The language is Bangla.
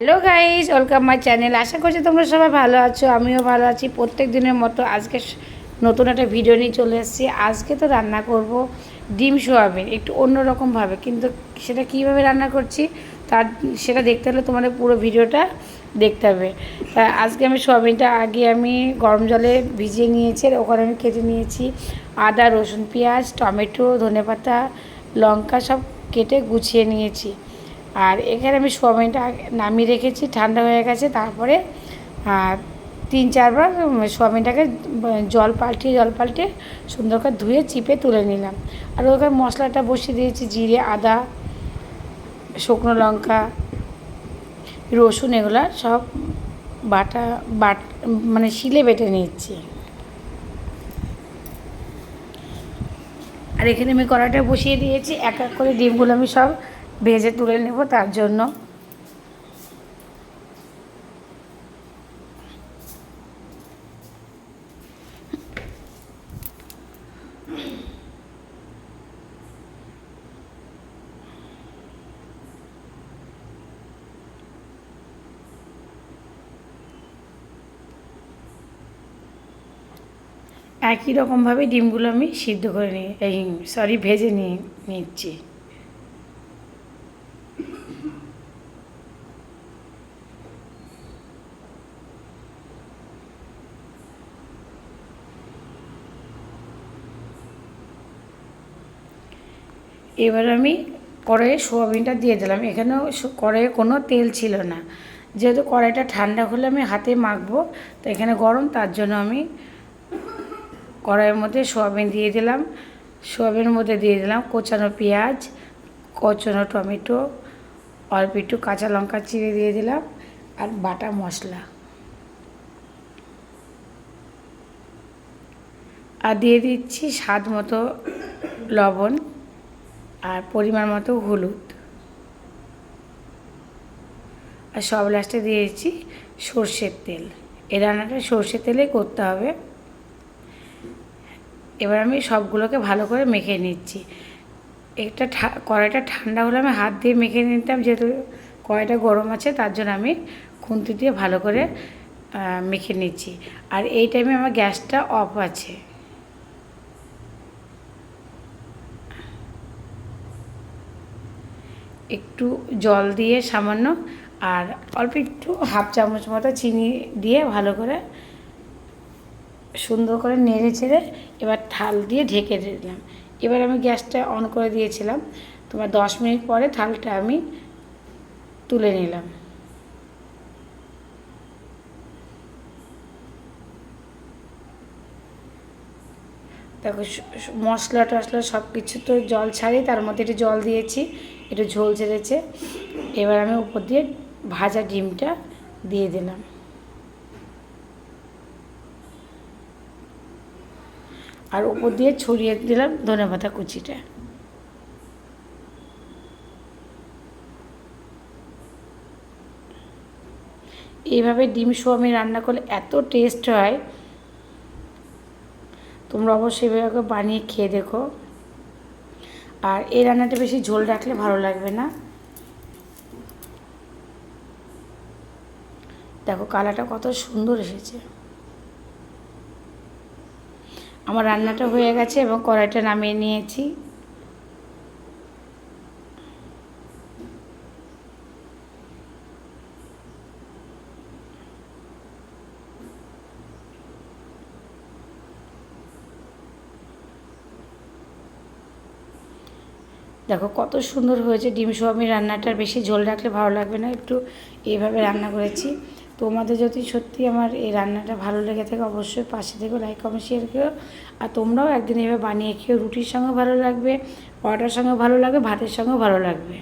Hello guys welcome my channel আশা করছি তোমরা সবাই ভালো আছো, আমিও ভালো আছি। প্রত্যেক দিনের মতো আজকে নতুন একটা ভিডিও নিয়ে চলে এসেছি। আজকে তো রান্না করব ডিম সোয়াবিন, একটু অন্যরকমভাবে কিন্তু সেটা কীভাবে রান্না করছি, তার সেটা দেখতে হলে তোমাদের পুরো ভিডিওটা দেখতে হবে। তা আজকে আমি সোয়াবিনটা আগে আমি গরম জলে ভিজিয়ে নিয়েছি ওখানে আমি কেটে নিয়েছি আদা, রসুন, পেঁয়াজ, টমেটো, ধনেপাতা, লঙ্কা সব কেটে গুছিয়ে নিয়েছি। আর এখানে আমি সোয়াবিনটা নামিয়ে রেখেছি, ঠান্ডা হয়ে গেছে। তারপরে তিন চারবার সোয়াবিনটাকে জল পাল্টিয়ে জল পাল্টিয়ে সুন্দর করে ধুয়ে, চিপে তুলে নিলাম। আর ওখানে মশলাটা বসিয়ে দিয়েছি, জিরে, আদা, শুকনো লঙ্কা, রসুন এগুলো সব বাটা, বাট মানে শিলে বেটে নিচ্ছি আর এখানে আমি কড়াইটা বসিয়ে দিয়েছি, এক এক করে ডিমগুলো আমি সব ভেজে তুলে নেব তার জন্য। একই রকমভাবে ডিমগুলো আমি সিদ্ধ করে নিই, এই সরি, ভেজে নিয়ে নিচ্ছি। এবার আমি কড়াইয়ে সোয়াবিনটা দিয়ে দিলাম। এখানেও কড়াইয়ে কোনো তেল ছিল না। যেহেতু কড়াইটা ঠান্ডা হলে আমি হাতে মাখবো, তো এখানে গরম, তার জন্য আমি কড়াইয়ের মধ্যে সোয়াবিন দিয়ে দিলাম। সোয়াবিনের মধ্যে দিয়ে দিলাম কোচানো পেঁয়াজ, কোচানো টমেটো, অল্প একটু কাঁচা লঙ্কা চিড়ে দিয়ে দিলাম, আর বাটা মশলা। আর দিয়ে দিচ্ছি স্বাদ মতো লবণ। আর পরিমাণ মতো হলুদ। আর সব লাস্টে দিয়েছি সর্ষের তেল। এই রান্নাটা সর্ষের তেলেই করতে হবে। এবার আমি সবগুলোকে ভালো করে মেখে নিচ্ছি। একটা কড়াইটা ঠান্ডা হলে আমি হাত দিয়ে মেখে নিতাম, যেহেতু কড়াইটা গরম আছে, তার জন্য আমি খুন্তি দিয়ে ভালো করে মেখে নিচ্ছি। আর এই টাইমে আমার গ্যাসটা অফ আছে। একটু জল দিয়ে সামান্য আর অল্প একটু হাফ চামচ মতো চিনি দিয়ে ভালো করে সুন্দর করে নেড়ে ছেড়ে এবার থাল দিয়ে ঢেকে দিলাম। এবার আমি গ্যাসটা অন করে দিয়েছিলাম। তোমার দশ মিনিট পরে থালটা আমি তুলে নিলাম। দেখো মশলা টশলা সব কিছু তো জল ছাড়ি তার মধ্যে একটু জল দিয়েছি। একটু ঝোল ছেড়েছে। এবার আমি উপর দিয়ে ভাজা ডিমটা দিয়ে দিলাম। আর উপর দিয়ে ছড়িয়ে দিলাম ধনে পাতা কুচিটা। এইভাবে ডিম সোয়াবিন রান্না করলে এত টেস্ট হয়। তোমরা অবশ্যই এভাবে বানিয়ে খেয়ে দেখো। আর এই রান্নাটা বেশি ঝোল রাখলে ভালো লাগবে না। দেখো কালারটা কত সুন্দর এসেছে। আমার রান্নাটা হয়ে গেছে এবং কড়াইটা নামিয়ে নিয়েছি। দেখো কত সুন্দর হয়েছে ডিম সোয়াবিন রান্নাটার বেশি ঝোল রাখলে ভালো লাগবে না, একটু এইভাবে রান্না করেছি। তোমাদের যদি সত্যি আমার এই রান্নাটা ভালো লেগে থাকে, অবশ্যই পাশে থেকে লাইক কমেন্ট শেয়ার করো। আর তোমরাও একদিন এভাবে বানিয়ে খেও রুটির সঙ্গে ভালো লাগবে, পরোটার সঙ্গে ভালো লাগবে, ভাতের সঙ্গেও ভালো লাগবে।